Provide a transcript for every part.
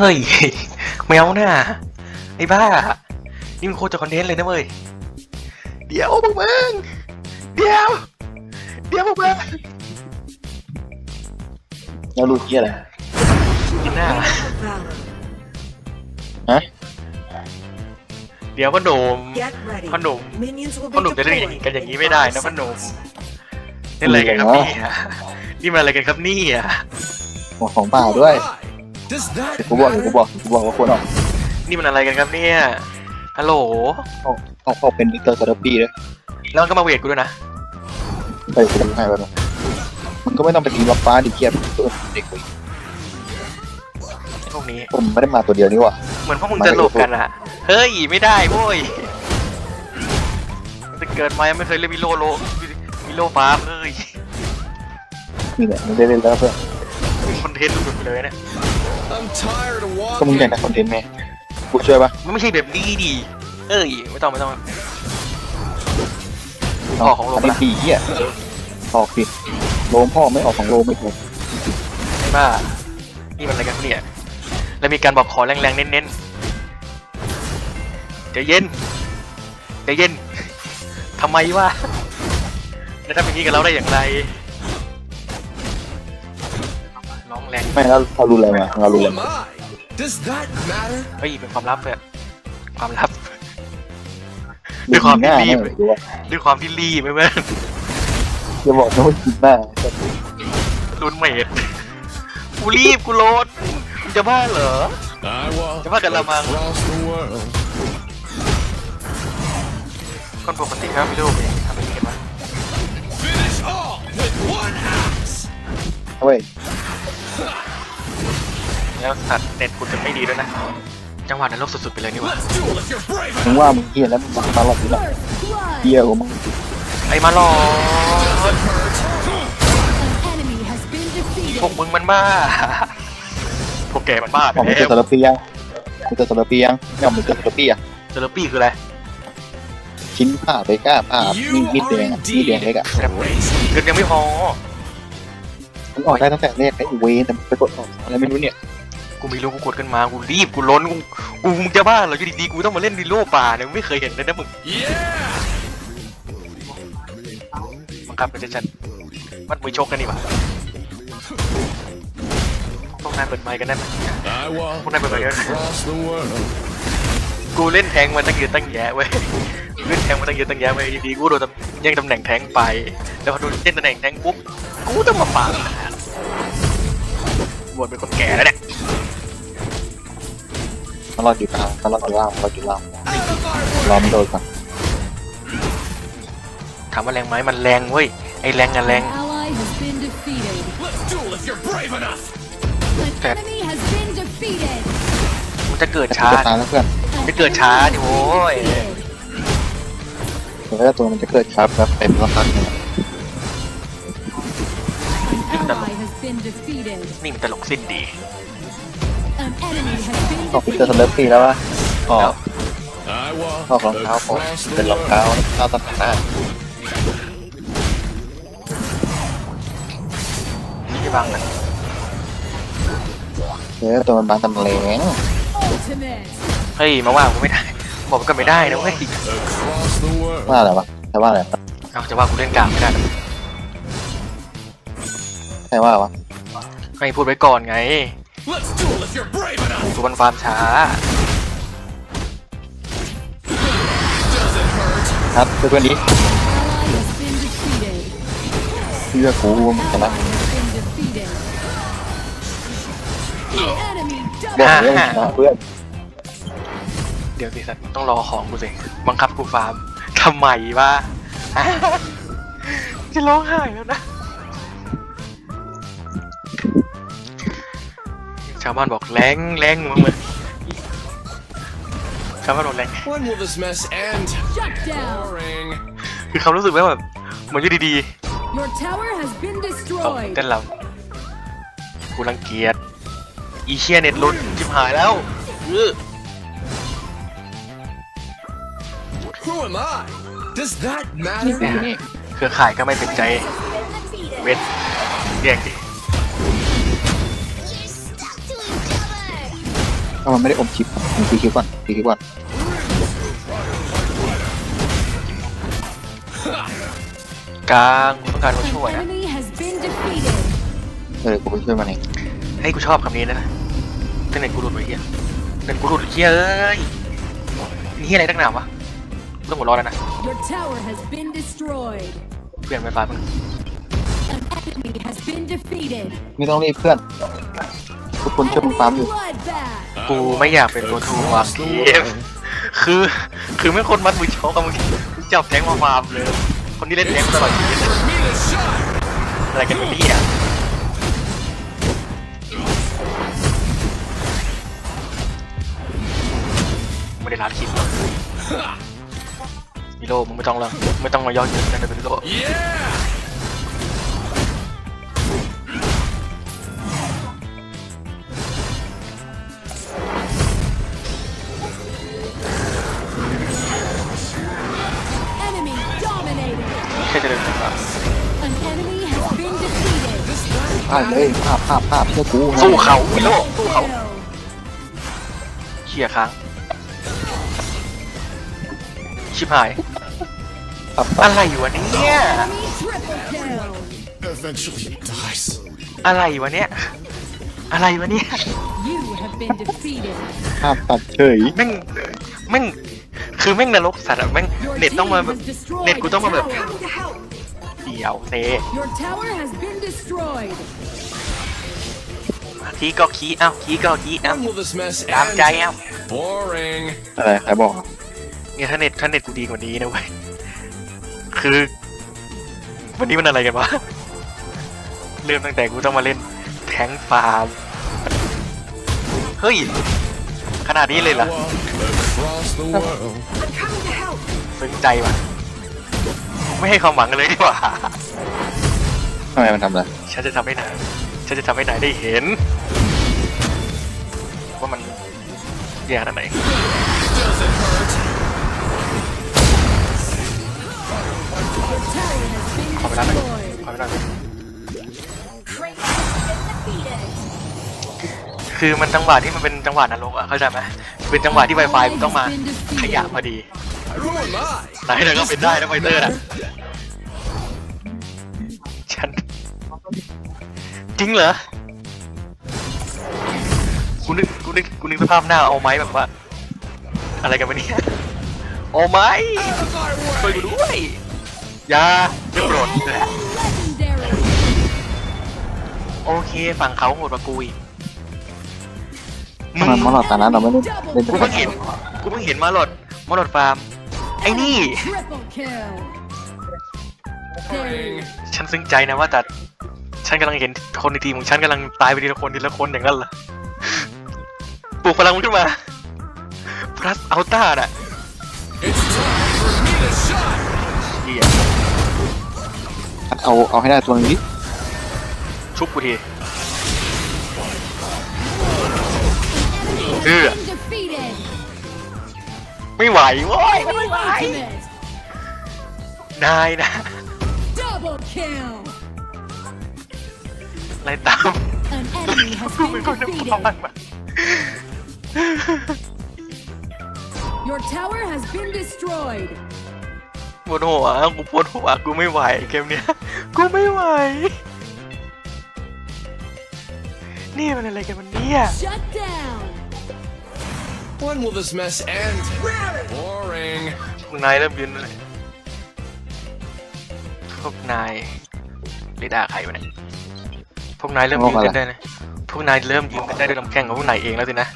เฮ้ยแมวน่ะไอ้บ้า นี่มันโคตรจะคอนเทนต์เลยนะเว้ย เดี๋ยวพวกมึง เดี๋ยว เดี๋ยวพวกมึงแล้วรู้ที่อะไรกินหน้า ฮะเดี๋ยวพ่อหนุ่ม Get ready. พ่อหนุ่ม Minions will พ่อห be นุ่มจะเล่น deployed กันอย่าง in นี้ไม่ได้ five นะพ่อหนุ่ม seconds. เล่นอะไรกันครับนี่อะนี่มันอะไรกันครับนี่อะหัวของเปล่าด้วย กูบอกเดี๋ยวกูบอกกูบอกว่าควรออกนี่มันอะไรกันครับเนี่ย ฮัลโหล ออกออกออกเป็นมิสเตอร์ซาร์ปีเลยแล้วมันก็มาเวทกูด้วยนะ ไปกูทำให้ไปเลยมันก็ไม่ต้องไปตีบัฟฟ้าดิเกียร์ตัวเด็กกูไอ้พวกนี้ ผมไม่ได้มาตัวเดียวนี่หว่าเหมือนพวกมึงจะหลบกันอะเฮ้ย ไม่ได้โว้ยจะเกิดมายังไม่เคยเล่นวิโลโลวิโลฟาร์มเลยนี่แหละไม่ได้เล่นแล้วเพื่อนเป็นคอนเทนต์สุดๆเลยเนี่ย I'm tired of ก็มึง walking? อยากได้คอนเทนต์ไหมกูช่วยปะมันไม่ใช่แบบนี้ดิ เอ้ย ไม่ต้องไม่ต้อง ออกของโลมอันนี้ละปีเหี้ยออกดิโลมพ่อไม่ออกของโลมไม่ถูกไอ้บ้า นี่มันอะไรกันเนี่ย แล้วมีการบอกขอแรงๆ เน้นๆใจเย็นใจเย็น ทำไมวะแล้วทำอย่างนี้กับเราได้อย่างไร แรงไม่แล้วเรารู้อะไรมาเรา Who รู้อะไร am มา I? Does that matter? เฮ้ยเป็นความลับเลยความลับ ด้วยความที่ง่ายรีบเลยดูว่าด้วยความที่รีบไม่เมื่อจะบอกนะว่ากินหน้ารุนเมดกูรีบกูโลนมึงจะบ้าเหรอ I walk Coba ke lamang. across the world. คนปกติครับพี่ลูกเองทำอย่างนี้กันวะ Finish all with one axe. เว้ย แล้วสัตว์เน็ตคุณจะไม่ดีด้วยนะ จังหวะนั้นโลกสุดๆไปเลยนี่หว่า Let's duel if you're brave มึง enough. ว่ามึงเฮียแล้วมึงมาตลอดนี่แหละเฮียกว่ามึงไอ้มาหลอด enemy has been พวก defeated. มึงมันบ้าพวกแกมันบ้าไปของมิสเตอแล้ร์วซาร์ปียังมิสเตอร์ซาร์ปียังไม่เอามิสเตอร์ซาร์ปีอะเซเลปี้คืออะไรชิ้นผ้าไปกล้าผ้ามี You มีดแด are งอะมีดแดง indeed เล็กอะ crazy. เงินยังไม่พอ มันออกได้ตั้งแต่แรกไอ้เวนแต่มันไปกดออกอะไรไม่รู้เนี่ยกูไม่รู้กูกดขึ้นมากูรีบกูล้นกูกูมึงจะบ้าเหรออยู่ดีๆกูต้องมาเล่นดิโลป่าเนี่ยไม่เคยเห็นเลยนะมึง Yeah. บังคับเป็นฉันมันมือชกกันนี่หว่าต้องนายเปิดไมค์กันนั่น I walk Hôm nay mình phải- across the world. กูเล่นแทงมาตั้งเยอะตั้งแยะเว้ยเล่นแทงมาตั้งเยอะตั้งแยะเว้ยดีกูโดนแย่งตำแหน่งแทงไป แล้วพอโดนเล่นตำแหน่งแทงปุ๊บกูต้องมาปาด วชเป็นคนแก่แล้วเนี่ยมันรอดอยู่กลางมันรอดอยู่ล่างมันรอดอยู่ล่างรอมันโดนก่อนถามว่าแรงไหมมันแรงเว้ย ไอแรงอะแรง An ally has been defeated. Let's duel if you're brave enough. An Okay. enemy has been defeated. มันจะเกิดแต่ช้า จะตายแล้วเพื่อน An จะเกิดช้าดิโว้ย defeated. แล้วตัวมันจะเกิดครับครับเต็มสักพักหนึ นี่มันตลกสิ้นดี An enemy has been ออกมิสเตอร์ซา defeated. ร์ปีแล้ววะออก I walk ออกรองเท้าผม across เป็น the รองเท้า world. เท้าตัดหน้านี่ไม่บังนะเออตัวมันบางตำแหลง Ultimate. เฮ้ยมาว่ากูไม่ได้บอกมันก็ไม่ได้นะเว้ย Across the world. ว่าอะไรวะใช่ว่าอะไรเอาจะว่ากูเล่นกลางไม่ได้นะใช่ว่าวะ ให้พูดไว้ก่อนไง Let's duel if you're brave enough. กูมันฟาร์มช้า Doesn't hurt. ครับเพื่อนๆนี้ Ally has been defeated. เชื่อกูมึงช Ally นะ has been defeated. An enemy บอก double. เลยว่ามึงชนะเพื่อนเดี๋ยวสิสัตว์ต้องรอของกูสิบังคับกูฟาร์มทำไมวะจะร้องไห้แล้วนะาวบ้านบอกแรงแรงมึงมึงชาวบ้านบอกแรง When will this mess end? Shut down. Boring. คือเขารู้สึกว่าแบบเหมือนอยู่ดี Your tower has been ๆเอา destroyed. เต้นลำกูรังเกียจอีเชียเน็ตหลุดจิบหายแล้วอื้อ Who am I? Does that นี่ matter? นี่เครือข่ายก็ไม่เป็นใจ เว้นเรียกดิ ถ้ามันไม่ได้อมชิปมึงตีคิวก่อนตีคิวก่อนกลางกูต้องการคน An ช่วยนะ enemy has been defeated. เออกูไปช่วยมันเองให้ยกูชอบคำนี้นะแต่เน็ตกูหลุดไปเฮียเน็ตกูหลุดเฮียเอ้ยนี่เฮียอะไรตั้งหนาวะกูต้องหัวเร้อนแล้วนะ Your tower has been destroyed. เปลี่ยนไฟฟ้ามึง An enemy has been defeated. ไม่ต้องรีบเพื่อน ทุกคนช่วยมึง Enemy ฟาร์มอยู่ bloodbath. กูไม่อยากเป็นตัวทูวางเกมคือคือไม่คนมัดมือชกกับมึงจับแทงมาฟาร์มเลย คนที่เล่นแทงมาตลอดชีวิต Mean a shot! อะไรกันวะเนี่ยไม่ได้ร้านคลิปหรอกมิโลมึงไม่ต้องแล้วไม่ต้องมาย่อเยอะนะเป็นมิโล พลาดเลยภาพภาพภาพเชื่อกูสู้เขามิโลสู้เขา Kill. เขี่ยค้างชิบหายภาพภาพอะไรอยู่วะเนี่ย Enemy triple kill. Eventually he dies. อะไรวะเนี่ย อะไรวะเนี่ย You have been defeated. ภาพตัดเฉยแม่งแม่งคือแม่งนรกสัตว์อะแม่ง Your เน็ตต้อง team มาแบบ has destroyed เน็ตกูต้องมาแบบ a tower. เดี๋ยวเซ Your tower has been destroyed. คีก็คีเอ้าคีก็คีเอ้า When will this mess ตามใจ end? เอ้า Boring. อะไรใครบอกเนี่ยถ้าเน็ตถ้าเน็ตกูดีกว่านี้นะเว้ย คือ วันนี้มันอะไรกันวะ เริ่มตั้งแต่กูต้องมาเล่นแทงค์ฟาร์ม เฮ้ย ขนาดนี้เลยเหรอ Walk across the world. ซึ้งใจว่ะ ไม่ให้ความหวังกันเลยดีกว่า ทำไมมันทำอะไรฉันจะทำให้นาย ฉันจะทำให้นายได้เห็น ว่ามันแย่ขนาดไหน Does it hurt? Your tower has been ขอเวลาหน่อย destroyed. ขอเวลาหน่อยคือมันจังหวะที่มันเป็นจังหวะนรกอะเข้าใจไหมเป็นจังหวะที่ไวไฟมันต้องมาขยะพอดี Who am I? นายเธอก็เป็นได้นะไฟเตอร์นะฉัน จริงเหรอกูนึกกูนึกกูนึกสภาพหน้าเอาไม้แบบว่า อะไรกันวะเนี่ยเอาไม้ช่วยกูด้วยอย่าเรียบร้อย Legendary. โอเคฝั่งเขาโหดกว่ากูอีกมึทำงไมมอลล์ตานั้นเราไม่เล่นเล่นกูเพิ่งเห็นกูเพิ่งเห็นมาหลดมาหลดฟาร์ม ไอ้นี่ Triple kill. Boring. ฉันซึ้งใจนะว่าแต่ฉันกำลังเห็นคนในทีมของฉันกำลังตายไปทีละคนทีละคนอย่างนั้นเหรอปลุกพลังมันขึ้นมา plus อัลต้าน่ะ It's time for me to shot. เหี้ยเอาเอาให้ได้ตัวนี้ชุบกูทีเออ Been defeated. ไม่ไหวโว้ย Enemy ไม่ไหว ultimate. นายนะ Double kill. ไล่ตาม An enemy has กู been เป็นคนจะ defeated. ฟังมา Your tower has been destroyed. ปวดหัวกูปวดหัวกูไม่ไหวเกมเนี้ยกูไม่ไหว นี่มันอะไรกันวันนี้ Shut down. When will this mess end? Boring. พวกนายเริ่มยืนเลยพวกนายเรดาร์ใครวะเนี่ยพวกนายเริ่มยืนกันได้นะพวกนายเริ่มยืนกันได้ด้วยลำแข้งของพวกนายเองแล้วสินะ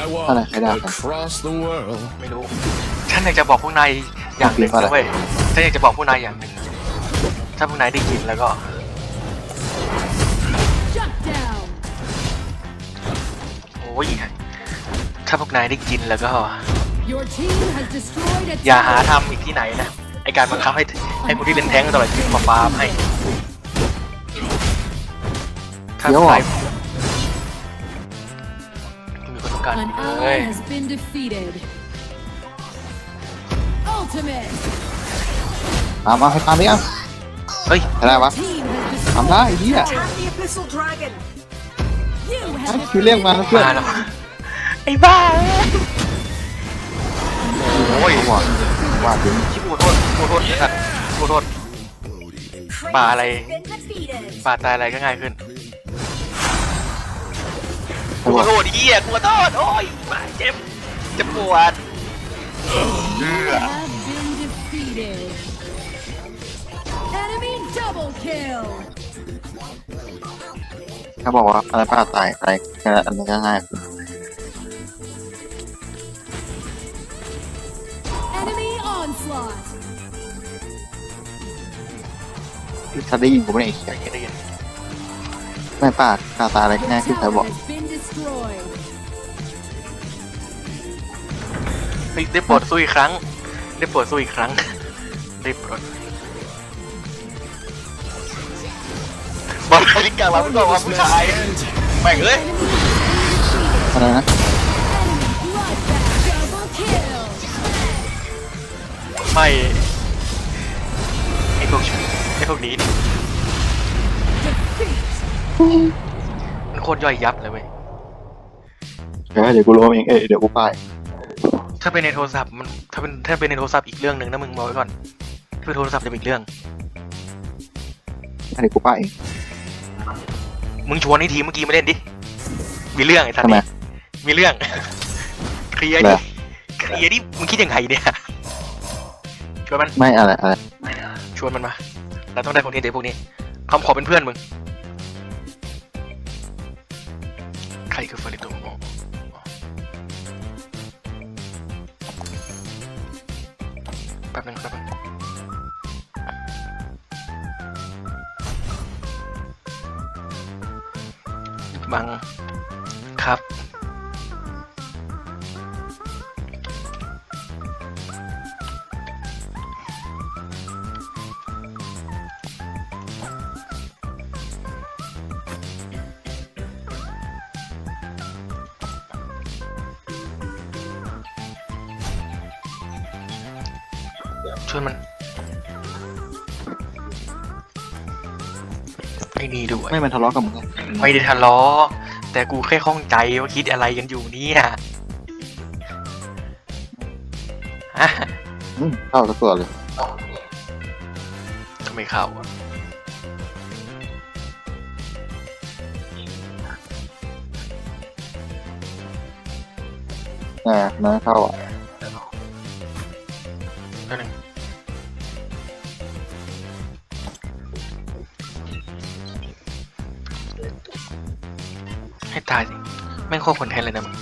I walk อะไรใครด่าใคร across the world. ไม่รู้ ฉันอยากจะบอกพวกนายอย่างหนึ่งอะไรนะเว้ยฉันอยากจะบอกพวกนายอย่างหนึ่งถ้าพวกนายได้ยินแล้วก็ ยถ้าพวกนายได้กินแล้วก็ Your team has destroyed a อย่าหา tower. ทำอีกที่ไหนนะไอการบังคับให้ให้คนที่เล่นแท้งตลอดชีวิตมาฟาร์มให้ถ้าเดี๋ยวใคเหรรอมีคนต้องการ An เฮ้ย ally has been defeated. Ultimate. ตามมาให้ตามดิอะเฮ้ยใครได้วะ Team has ตามได้ไอ้เหี้ย คือเรียกมาแล้วเพื่อน มาแล้วไอ้บ้าโอ้ยว่าว่าถึงชิบกูโทษกูโทษไอ้สัตว์กูโทษ ป่าอะไร ป่าตายอะไรก็ง่ายขึ้นกูขอโทษเฮียกูขอโทษโอ้ยมาเจ็บเจ็บปวด have been defeated. Enemy double kill. เขาบอกว่าอะไรป้าตายอะไรแค่อันนี้ก็ง่าย Enemy onslaught. ถ้าได้ยินกูไม่ได้ไอ้เหี้ยได้ยินได้ยินไม่ป้าตาตายอะไรก็ง่ายขึ้น Tower เขาบอก has been destroyed. เฮ้ยได้โปรดสู้อีกครั้ง ได้โปรดสู้อีกครั้ง ได้โปรดบ อลลิกาเราไม่บอกว่าผู้ชายแม่งเอ้ยอะไรนะ Bloodbath double kill. ไม่ไอ้พวกชุไอ้พวกนี้นี่ Defeat. มันโคตรย่อยยับเลยเว้ยเดี๋ยวเดี๋ยวกูรู้เองเอ้ยเดี๋ยวกูไปถ้าเป็นในโทรศัพท์มันถ้าเป็นถ้าเป็นในโทรศัพท์อีกเรื่องหนึ่งนะมึงบอกไว้ก่อนถ้าเป็นโทรศัพท์จะเป็นอีกเรื่องเดี๋ยวกูไปเอง มึงชวนไอ้ทีเมื่อกี้มาเล่นดิ มีเรื่องไอ้สัตทำว์ไม นี่มีเรื่อง เคลียร์เหรดิอเคลียร์ดิ มึงคิดยังไงเนี่ย ชวนมัน ไม่อะไรอะไรชวนมันมา เราต้องได้คนนี้เดี๋ยวพวกนี้คำขอเป็นเพื่อนมึง ใครคือฟาริโตโมแป๊บนึงแป๊บนึง บังครับ ช่วยมัน นี่ด้วย ไม่มันทะเลาะกับมึงไงไม่ได้ทะเลาะแต่กูแค่ข้องใจว่าคิดอะไรกันอยู่เนี่ยฮะอืมเข้าสักตัวเลยทำไมเข้าอะอ่านะเข้าอะแป๊บนึง ตายสิ แม่งโคตรคนแทนเลยนะมึง